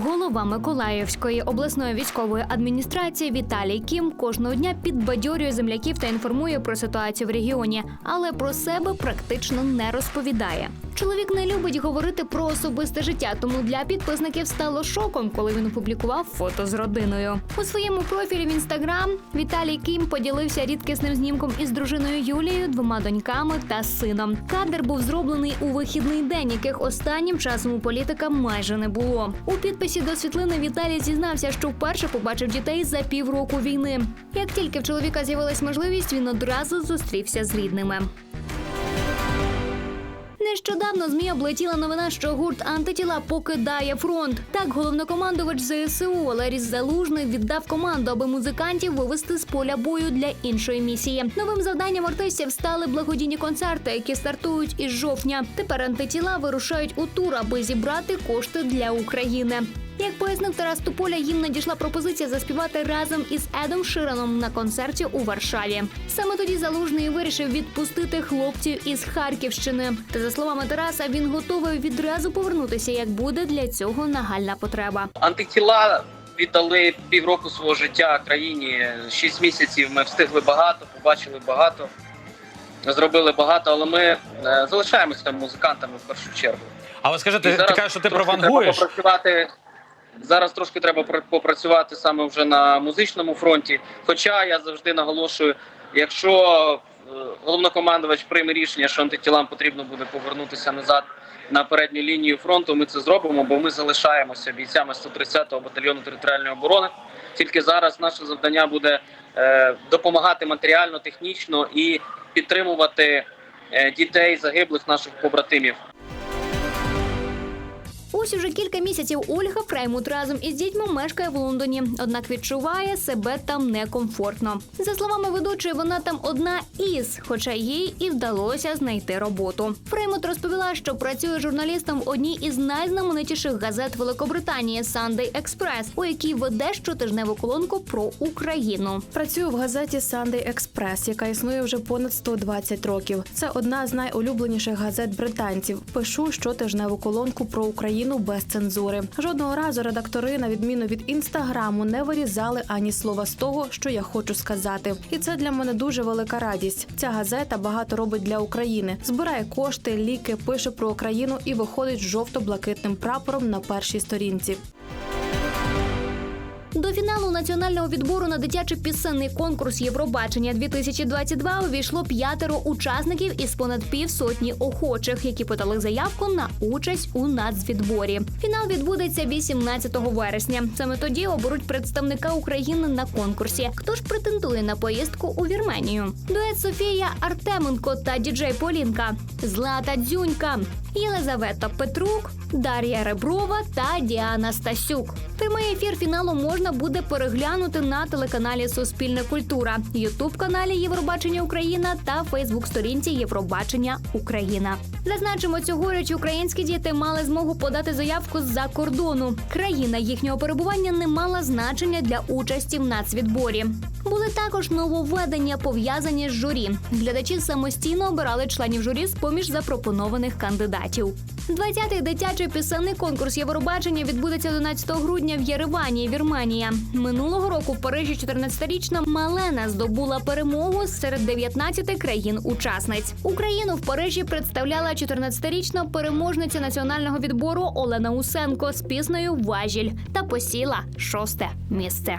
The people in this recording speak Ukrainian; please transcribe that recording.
Голова Миколаївської обласної військової адміністрації Віталій Кім кожного дня підбадьорює земляків та інформує про ситуацію в регіоні, але про себе практично не розповідає. Чоловік не любить говорити про особисте життя, тому для підписників стало шоком, коли він опублікував фото з родиною. У своєму профілі в інстаграм Віталій Кім поділився рідкісним знімком із дружиною Юлією, двома доньками та сином. Кадр був зроблений у вихідний день, яких останнім часом у політика майже не було. У підписі до світлини Віталій зізнався, що вперше побачив дітей за півроку війни. Як тільки в чоловіка з'явилась можливість, він одразу зустрівся з рідними. Нещодавно змі облетіла новина, що гурт антитіла покидає фронт. Так, головнокомандувач ЗСУ Валерій Залужний віддав команду, аби музикантів вивести з поля бою для іншої місії. Новим завданням артистів стали благодійні концерти, які стартують із жовтня. Тепер антитіла вирушають у тур, аби зібрати кошти для України. Як пояснив Тарас Туполя, їм надійшла пропозиція заспівати разом із Едом Шираном на концерті у Варшаві. Саме тоді залужний вирішив відпустити хлопців із Харківщини. Та за словами Тараса, він готовий відразу повернутися, як буде для цього нагальна потреба. Антитіла віддали півроку свого життя країні. Шість місяців ми встигли багато, побачили багато, зробили багато, але ми е, залишаємося музикантами в першу чергу. Але скажи, І ти, ти кажеш, що ти провангуєш. Треба попрацювати, зараз трошки треба пр- попрацювати саме вже на музичному фронті. Хоча я завжди наголошую, якщо е, головнокомандувач прийме рішення, що антитілам потрібно буде повернутися назад на передню лінію фронту, ми це зробимо, бо ми залишаємося бійцями 130-го батальйону територіальної оборони. Тільки зараз наше завдання буде е, допомагати матеріально, технічно і підтримувати е, дітей загиблих наших побратимів. Ось уже кілька місяців Ольга Фреймут разом із дітьми мешкає в Лондоні, однак відчуває себе там некомфортно. За словами ведучої, вона там одна із, хоча їй і вдалося знайти роботу. Фреймут розповіла, що працює журналістом в одній із найзнаменитіших газет Великобританії Sunday Express, у якій веде щотижневу колонку про Україну. Працюю в газеті Sunday Express, яка існує вже понад 120 років. Це одна з найулюбленіших газет британців. Пишу щотижневу колонку про Україну без цензури. Жодного разу редактори, на відміну від інстаграму, не вирізали ані слова з того, що я хочу сказати. І це для мене дуже велика радість. Ця газета багато робить для України, збирає кошти, ліки, пише про Україну і виходить жовто-блакитним прапором на першій сторінці. До фіналу національного відбору на дитячий пісенний конкурс Євробачення 2022 увійшло п'ятеро учасників із понад півсотні охочих, які подали заявку на участь у нацвідборі. Фінал відбудеться 18 вересня. Саме тоді оберуть представника України на конкурсі. Хто ж претендує на поїздку у Вірменію? Дует Софія Артеменко та діджей Полінка, Злата Дзюнька, Єлизавета Петрук, Дар'я Реброва та Діана Стасюк. Прямий ефір фіналу можна буде переглянути на телеканалі Суспільна культура, Ютуб каналі Євробачення Україна та Фейсбук сторінці Євробачення Україна. Зазначимо, цьогоріч українські діти мали змогу подати заявку з-за кордону. Країна їхнього перебування не мала значення для участі в нацвідборі. Були також нововведення пов'язані з журі. Глядачі самостійно обирали членів журі з поміж запропонованих кандидатів. 20-й дитячий пісенний конкурс Євробачення відбудеться 11 грудня в Єревані, Вірменія. Минулого року в Парижі 14-річна Малена здобула перемогу серед 19 країн-учасниць. Україну в Парижі представляла 14-річна переможниця національного відбору Олена Усенко з піснею Важіль та посіла шосте місце.